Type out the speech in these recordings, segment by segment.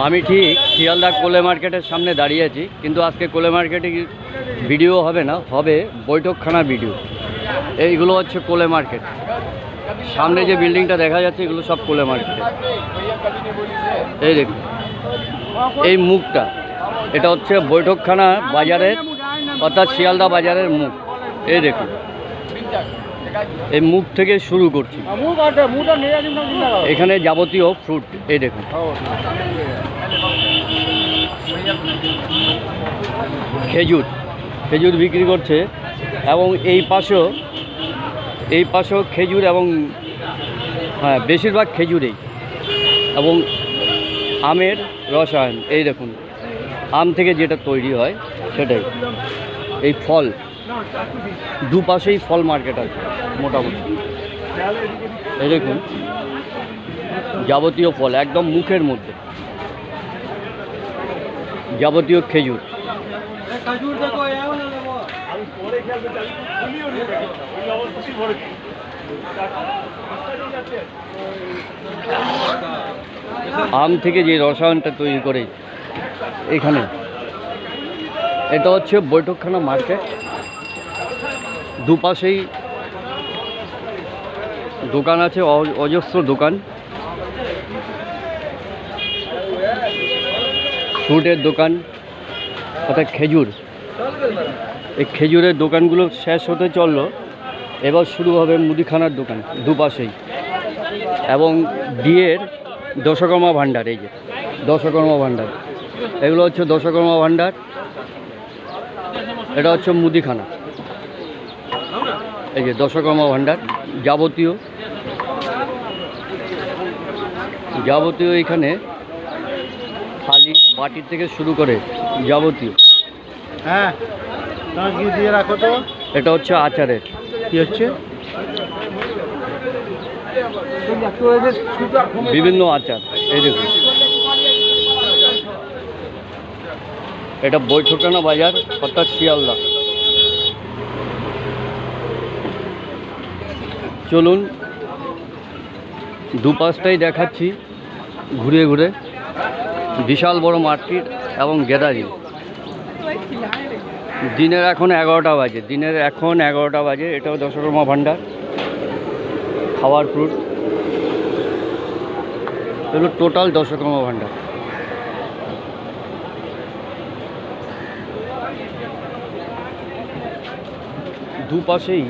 আমি ঠিক শিয়ালদা কোলে মার্কেটের সামনে দাঁড়িয়ে আছি, কিন্তু আজকে কোলে মার্কেটে ভিডিও হবে না, হবে বৈঠকখানা ভিডিও। এইগুলো হচ্ছে কোলে মার্কেট। সামনে যে বিল্ডিংটা দেখা যাচ্ছে, এগুলো সব কোলে মার্কেট। এই দেখুন, এই মুখটা, এটা হচ্ছে বৈঠকখানা বাজারের, অর্থাৎ শিয়ালদা বাজারের মুখ। এই দেখুন এই মুখ থেকে শুরু করছি। এখানে যাবতীয় ফ্রুট এই দেখুন। খেজুর খেজুর বিক্রি করছে এবং এই পাশেও এই পাশেও খেজুর এবং হ্যাঁ বেশিরভাগ খেজুরেই। এবং আমের রসায়ন এই দেখুন। আম থেকে যেটা তৈরি হয় সেটাই। এই ফল। দুপাশেই ফল মার্কেট আছে, মোটামুটি। এই দেখুন, যাবতীয় ফল, একদম মুখের মধ্যে। যাবতীয় খেজুর। আম থেকে যে রসায়নটা তৈরি করে এখানে, এটা হচ্ছে বৈঠকখানা মার্কেট। দুপাশেই দোকান আছে অজস্র দোকান। ফ্রুটের দোকান, অর্থাৎ খেজুর। এই খেজুরের দোকানগুলো শেষ হতে চলল। এবার শুরু হবে মুদিখানার দোকান, দুপাশেই। এবং বিয়ের দশকর্মা ভাণ্ডার, এই যে, দশকর্মা ভাণ্ডার। এগুলো হচ্ছে দশকর্মা ভাণ্ডার। এটা হচ্ছে মুদিখানা। এই যে দশকর্মা ভাণ্ডার যাবতীয়। যাবতীয় এখানে থালি বাটির থেকে শুরু করে যাবতীয়। হ্যাঁ দিয়ে রাখো তো? এটা হচ্ছে আচারের। কি হচ্ছে? বিভিন্ন আচার এই দেখুন। এটা বৈঠকানা বাজার অর্থাৎ শিয়ালদা। চলুন, দুপাশটাই দেখাচ্ছি ঘুরে ঘুরে। বিশাল বড় মার্কেট এবং গ্যাদারিং দিনের এখন এগারোটা বাজে, দিনের এখন এগারোটা বাজে, এটাও দশকর্মা ভাণ্ডার। খাওয়ার ফ্রুট এগুলো টোটাল দশকর্মা ভাণ্ডার। দুপাশেই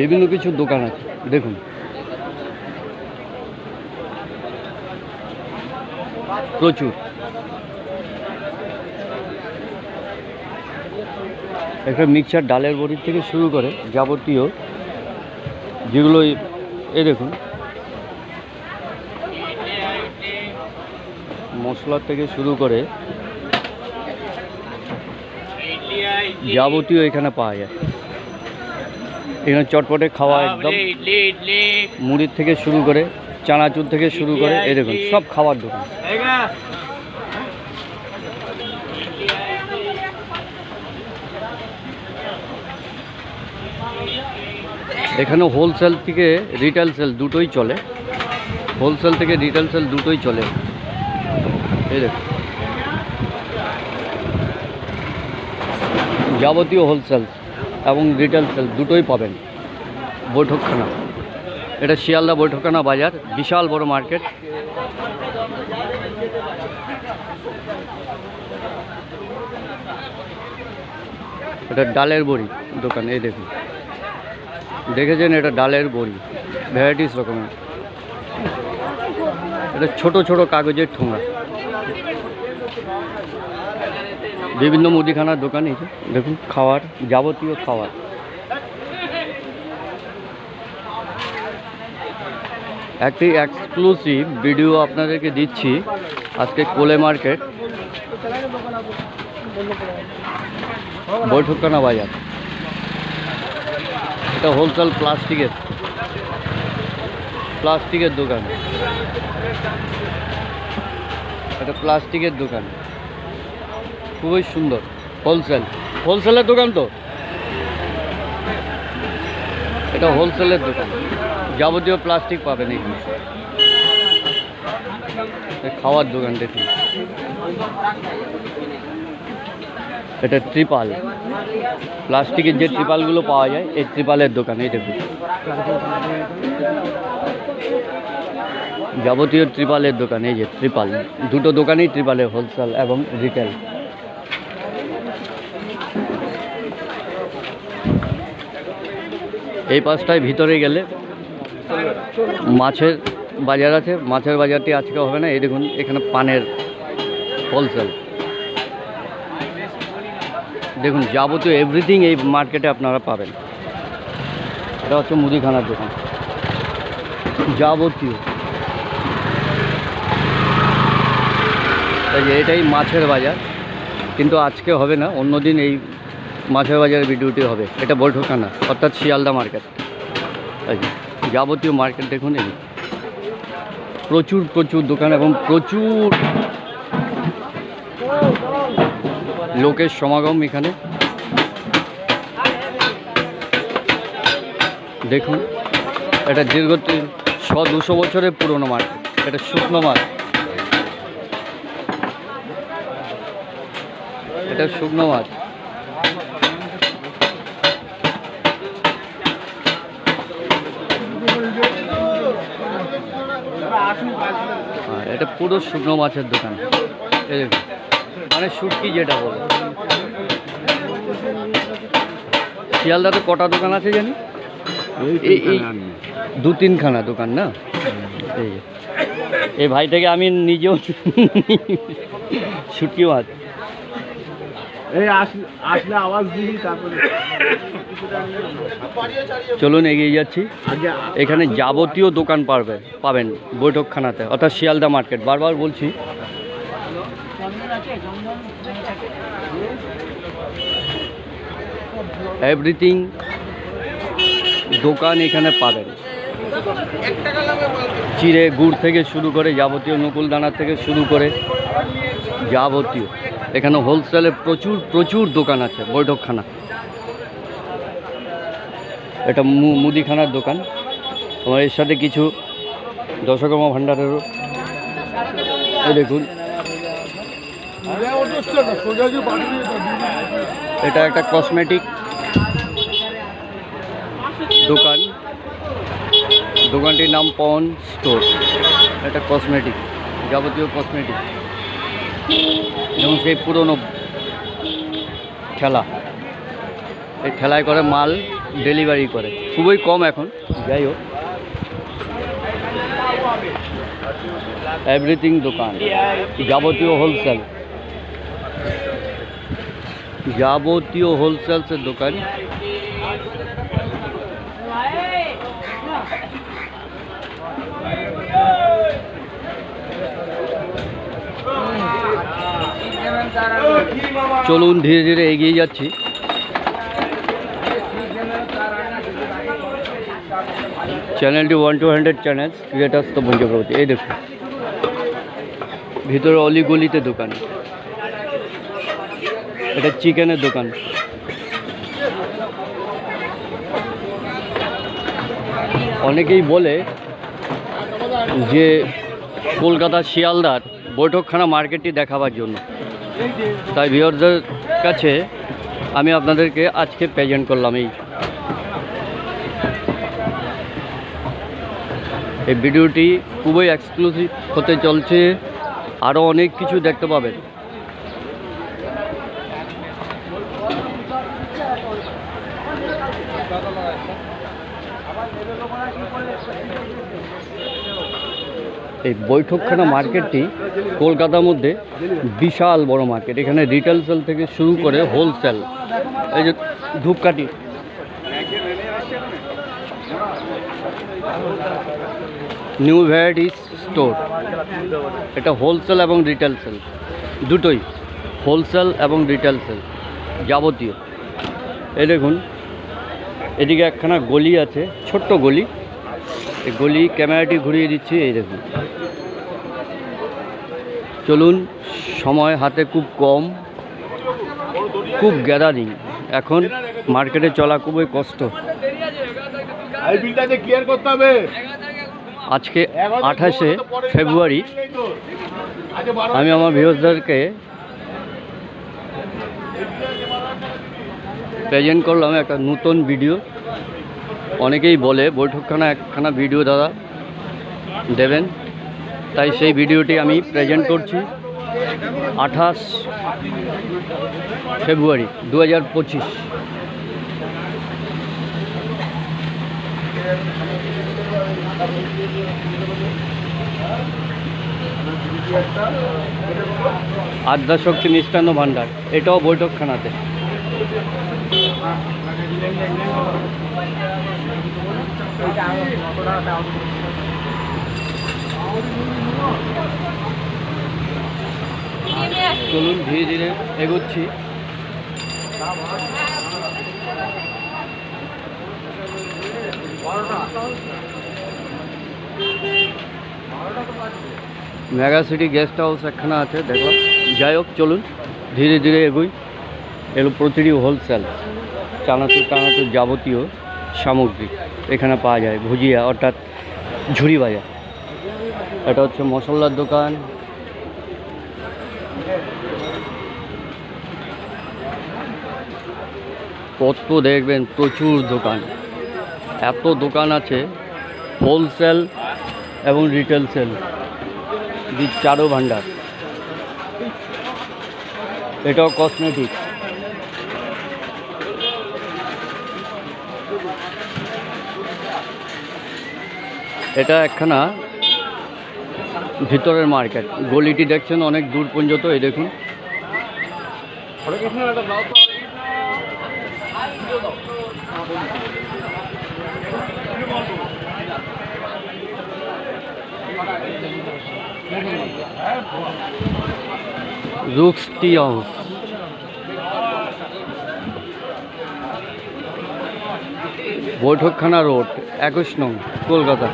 বিভিন্ন কিছু দোকান আছে। দেখুন। প্রচুর। একটা মিক্সচার ডালের বড়ির থেকে শুরু করে যাবতীয় যেগুলো এই দেখুন। মশলা থেকে শুরু করে যাবতীয় এখানে পাওয়া যায়। এখানে চটপটে খাওয়া একদম। মুড়ির থেকে শুরু করে চানাচুর থেকে শুরু করে এই দেখুন সব খাবার দোকান। এখানে হোলসেল থেকে রিটেল সেল দুটোই চলে। হোলসেল থেকে রিটেল সেল দুটোই চলে। এই দেখুন। যাবতীয় হোলসেল এবং রিটেল সেল দুটোই পাবেন। বৈঠকখানা। এটা শিয়ালদা বৈঠকখানা বাজার, বিশাল বড় মার্কেট। এটা ডালের বড়ি দোকান, এই দেখুন। দেখেছেন এটা ডালের বড়ি ভ্যারাইটিস রকমের। এটা ছোট ছোট কাগজের ঠোঙা। বিভিন্ন মুদিখানার দোকান এই দেখুন, খাওয়ার যাবতীয় খাওয়ার। একটি এক্সক্লুসিভ ভিডিও আপনাদেরকে দিচ্ছি, আজকে কোলে মার্কেট। বৈঠকখানা বাজার। এটা হোলসেল প্লাস্টিকের। প্লাস্টিকের দোকান। এটা প্লাস্টিকের দোকান। খুবই সুন্দর। হোলসেল। হোলসেলের দোকান তো? এটা হোলসেলের দোকান। যাবতীয় প্লাস্টিক পাবেন এখানে। খাওয়ার দোকান দেখুন এটা ত্রিপাল। প্লাস্টিকের যে ত্রিপালগুলো পাওয়া যায়, এই ত্রিপালের দোকান, এই দেখুন। যাবতীয় ত্রিপালের দোকান, এই যে ত্রিপাল। দুটো দোকানেই ত্রিপালের, হোলসেল এবং রিটেল। এই পাশটায় ভিতরে গেলে মাছের বাজার আছে। মাছের বাজারটি আজকে হবে না, এই দেখুন, এখানে পানের হোলসেল। দেখুন, যাবতীয় এভরিথিং এই মার্কেটে আপনারা পাবেন। এটা হচ্ছে মুদিখানার দোকান। যাবতীয়। যে এটাই মাছের বাজার। কিন্তু আজকে হবে না, অন্যদিন এই মাছের বাজারের ভিডিওটি হবে। এটা বৈঠকানা অর্থাৎ শিয়ালদা মার্কেট। যাবতীয় মার্কেট দেখুন এই প্রচুর প্রচুর দোকান এবং প্রচুর লোকের সমাগম এখানে। দেখুন, এটা দীর্ঘ শ দুশো বছরের পুরনো মার্কেট। এটা শুকনো মাছ এটা শুকনো মাছ এটা পুরো শুকনো মাছের দোকান। এই মানে শুটকি যেটা বলে। শিয়ালদাতে কটা দোকান আছে জানি? এই- দু তিনখানা দোকান না? এই এই ভাই থেকে আমি নিজেও শুটকি মাছ। চলুন এগিয়ে যাচ্ছি। এখানে যাবতীয় দোকান পারবে পাবেন বৈঠকখানাতে অর্থাৎ শিয়ালদা মার্কেট। বারবার বলছি। এভরিথিং দোকান এখানে পাবেন। চিড়ে গুড় থেকে শুরু করে যাবতীয় নকুল দানা থেকে শুরু করে যাবতীয়। এখানে হোলসেলে প্রচুর প্রচুর দোকান আছে, বৈঠকখানা। এটা মুদিখানার দোকান। আমার এর সাথে কিছু দশকর্মা ভাণ্ডারেরও। দেখুন। এটা একটা কসমেটিক দোকান। দোকানটির নাম পন স্টোর। এটা কসমেটিক যাবতীয় কসমেটিক এবং সেই পুরনো ঠেলা। এই ঠেলায় করে মাল ডেলিভারি করে। খুবই কম এখন, যাই হোক। এভরিথিং দোকান। যাবতীয় হোলসেল যাবতীয় হোলসেলসের দোকান। চলুন ধীরে ধীরে এগিয়ে যাচ্ছি। চ্যানেলটি one two hundred channel, creators তো পঞ্চপ্রবতী এই দেখুন, ভিতরে অলিগলিতে দোকান। এটা চিকেনের দোকান। অনেকেই বলে যে কলকাতা শিয়ালদার বৈঠকখানা মার্কেটটি দেখাবার জন্য। তাই ভিওরদের কাছে আমি আপনাদেরকে আজকে প্রেজেন্ট করলাম এই। ভিডিওটি খুবই এক্সক্লুসিভ হতে চলছে। আরও অনেক কিছু দেখতে পাবেন। এই বৈঠকখানা মার্কেটটি কলকাতার মধ্যে বিশাল বড় মার্কেট। এখানে রিটেল সেল থেকে শুরু করে হোলসেল এই যে ধূপকাঠি। নিউ ভ্যারাইটিস স্টোর এটা হোলসেল এবং রিটেল সেল দুটোই হোলসেল এবং রিটেল সেল যাবতীয়। এই দেখুন, এদিকে একখানা গলি আছে, ছোট্ট গলি। এই গলি ক্যামেরাটি ঘুরিয়ে দিচ্ছি এই দেখুন। চলুন সময় হাতে খুব কম খুব গ্যাদারিং। এখন মার্কেটে চলা খুবই কষ্ট। আজকে আঠাশে ফেব্রুয়ারি। আমি আমার ভিউজদেরকে প্রেজেন্ট করলাম একটা নতুন ভিডিও। অনেকেই বলে বৈঠকখানা একখানা ভিডিও দাদা দেবেন। তাই সেই ভিডিওটি আমি প্রেজেন্ট করছি আঠাশ ফেব্রুয়ারি দু হাজার পঁচিশ। আদ্যাশক্তি মিষ্টান্ন ভাণ্ডার, এটাও বৈঠকখানাতে। চলুন ধীরে ধীরে এগোচ্ছি। মেগা সিটি গেস্ট হাউস একখানা আছে দেখো যাই হোক, চলুন। ধীরে ধীরে এগোই। এগুলো প্রতিটি হোলসেল। চানাচুর টানাচুর যাবতীয় সামগ্রী এখানে পাওয়া যায়। ভুজিয়া অর্থাৎ ঝুড়ি বাজার এটা হচ্ছে মশলার দোকান। কত দেখবেন, প্রচুর দোকান। এত দোকান আছে হোলসেল এবং রিটেল সেল চারো ভাণ্ডার। এটাও কসমেটিক এটা একখানা ভিতরের মার্কেট। গলিটি দেখছেন অনেক দূর পর্যন্ত, এই দেখুন। বৈঠকখানা রোড, একুশ নং, কলকাতা।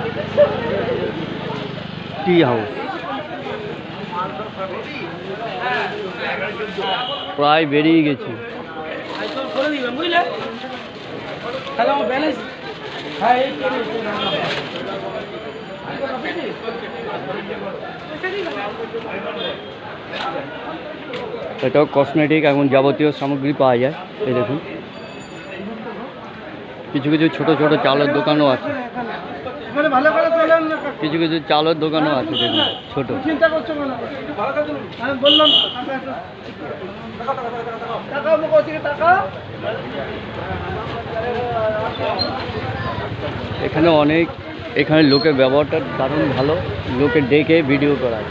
Tea house. প্রায় বেরিয়ে গেছি। এটাও কসমেটিক এবং যাবতীয় সামগ্রী পাওয়া যায়। এই দেখুন। কিছু কিছু ছোট ছোট চালের দোকানও আছে। করে। কিছু কিছু চালের দোকানও আছে দেখুন ছোট। চিন্তা করছ আমি বললাম টাকা এখানে অনেক এখানে লোকের ব্যবহারটা দারুণ ভালো। লোকে ডেকে ভিডিও করায়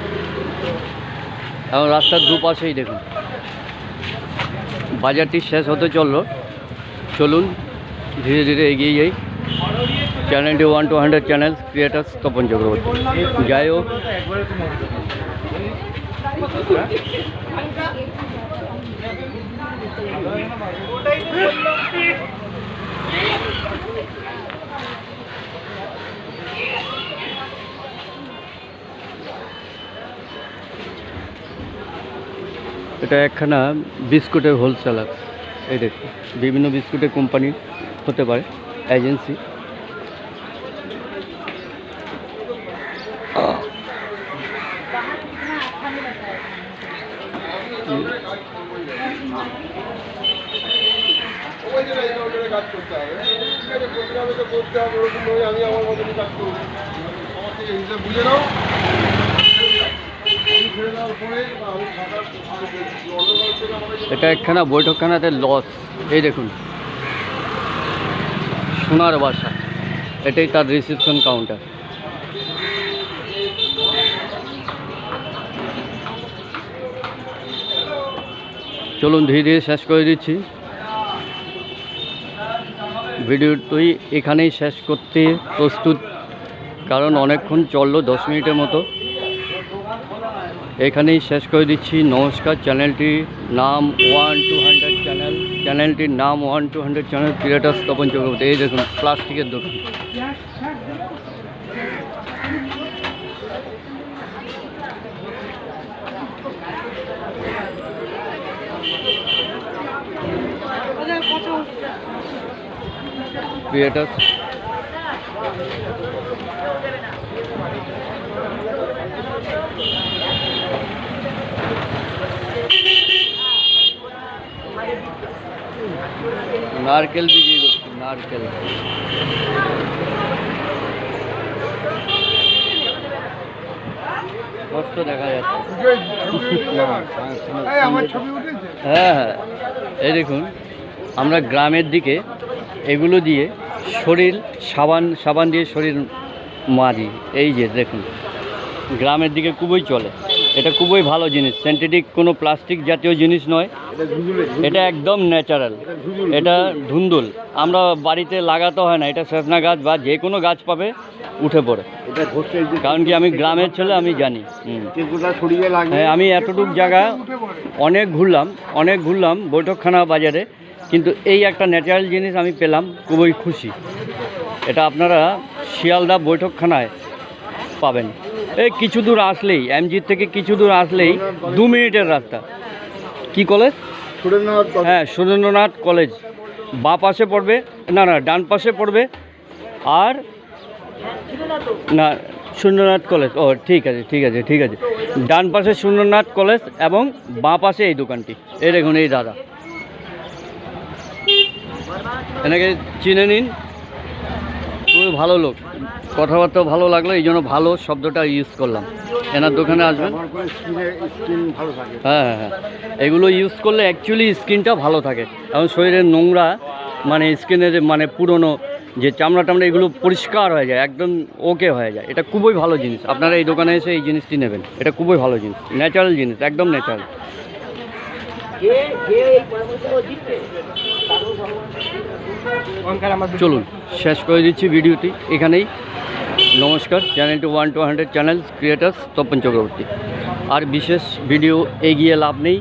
এবং রাস্তার দুপাশেই দেখুন। বাজারটি শেষ হতে চলল। চলুন ধীরে ধীরে এগিয়ে যাই। চ্যানেলটি one two hundred channel creators Tapan Chakraborty যাই হোক। এটা একখানা বিস্কুটের হোলসেলার এই দেখুন, বিভিন্ন বিস্কুটের কোম্পানি হতে পারে এজেন্সি এটা একখানা বৈঠকখানাতে লস এই দেখুন। সোনার বাসা। এটাই তার রিসেপশন কাউন্টার চলুন ধীরে ধীরে শেষ করে দিচ্ছি। ভিডিওটি এখানেই শেষ করতে প্রস্তুত। কারণ অনেকক্ষণ চলল দশ মিনিটের মতো। এখানেই শেষ করে দিচ্ছি। নমস্কার চ্যানেলটির নাম ওয়ান টু হান্ড্রেড চ্যানেল। চ্যানেলটির নাম one two hundred channel creators Tapan Chakraborty. এই দেখুন, প্লাস্টিকের দোকান। ক্রিয়েটার্স নারকেল বিক্রি করছি নারকেল। কষ্ট দেখা যাচ্ছে। হ্যাঁ হ্যাঁ। এই দেখুন আমরা গ্রামের দিকে এগুলো দিয়ে শরীর সাবান সাবান দিয়ে শরীর মাজি। এই যে দেখুন গ্রামের দিকে খুবই চলে। এটা খুবই ভালো জিনিস। সিনথেটিক কোনো প্লাস্টিক জাতীয় জিনিস নয়। এটা একদম ন্যাচারাল এটা ধুন্দুল। আমরা বাড়িতে লাগাতে হয় না। এটা সজনা গাছ বা যে কোনো গাছ পাবে, উঠে পড়ে। কারণ কি আমি গ্রামের ছেলে, আমি জানি। হ্যাঁ আমি এতটুক জায়গা অনেক ঘুরলাম অনেক ঘুরলাম বৈঠকখানা বাজারে। কিন্তু এই একটা ন্যাচারাল জিনিস আমি পেলাম, খুবই খুশি। এটা আপনারা শিয়ালদা বৈঠকখানায় পাবেন। এই কিছু দূর আসলেই এমজির থেকে কিছু দূর আসলেই দু মিনিটের রাস্তা। কি কলেজ সুরেন্দ্রনাথ হ্যাঁ সুরেন্দ্রনাথ কলেজ বা পাশে পড়বে না না ডান পাশে পড়বে আর না সুরেন্দ্রনাথ কলেজ ও ঠিক আছে ঠিক আছে ঠিক আছে। ডান পাশে সুরেন্দ্রনাথ কলেজ এবং বাঁ পাশে এই দোকানটি। এই দেখুন এই দাদা। এনাকে চিনে নিন। খুবই ভালো লোক। কথাবার্তা ভালো লাগল এই জন্য ভালো শব্দটা ইউজ করলাম। এনার দোকানে আসবেন। ব্যবহার করে স্কিনে স্কিন ভালো থাকে। হ্যাঁ হ্যাঁ হ্যাঁ। এগুলো ইউজ করলে অ্যাকচুয়ালি স্কিনটা ভালো থাকে। এবং শরীরের নোংরা মানে স্কিনের মানে পুরনো যে চামড়া টামড়া এগুলো পরিষ্কার হয়ে যায় একদম ওকে হয়ে যায়। এটা খুবই ভালো জিনিস। আপনারা এই দোকানে এসে এই জিনিসটি নেবেন। এটা খুবই ভালো জিনিস। ন্যাচারাল জিনিস একদম ন্যাচারাল চলুন শেষ করে দিচ্ছি ভিডিওটি। এখানেই নমস্কার চ্যানেলটি one two hundred channel creators Tapan Chakraborty. আর বিশেষ ভিডিও এগিয়ে লাভ নেই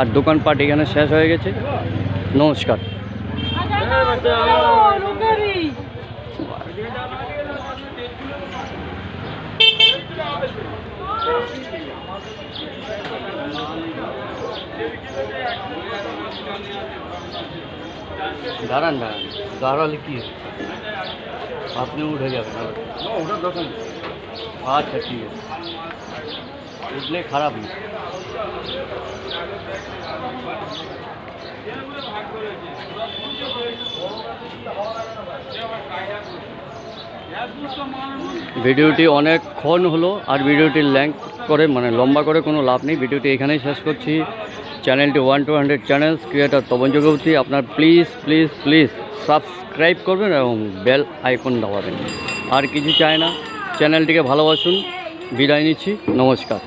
আর দোকানপাট এখানে শেষ হয়ে গেছে। নমস্কার। দাঁড়ান দাঁড়ান। দাঁড়ালে কি? আপনি উঠে যাবেন আচ্ছা ঠিক আছে। উঠলে খারাপ না। ভিডিওটি অনেকক্ষণ হলো আর ভিডিওটি ল্যাঙ্ক করে মানে লম্বা করে কোনো লাভ নেই। ভিডিওটি এখানেই শেষ করছি। চ্যানেলটি one two hundred channels creator Tapan Chakraborty. আপনার প্লিজ প্লিজ প্লিজ সাবস্ক্রাইব করবেন এবং বেল আইকন দাবাবেন। আর কিছু চায় না, চ্যানেলটিকে ভালোবাসুন। বিদায় নিচ্ছি। নমস্কার।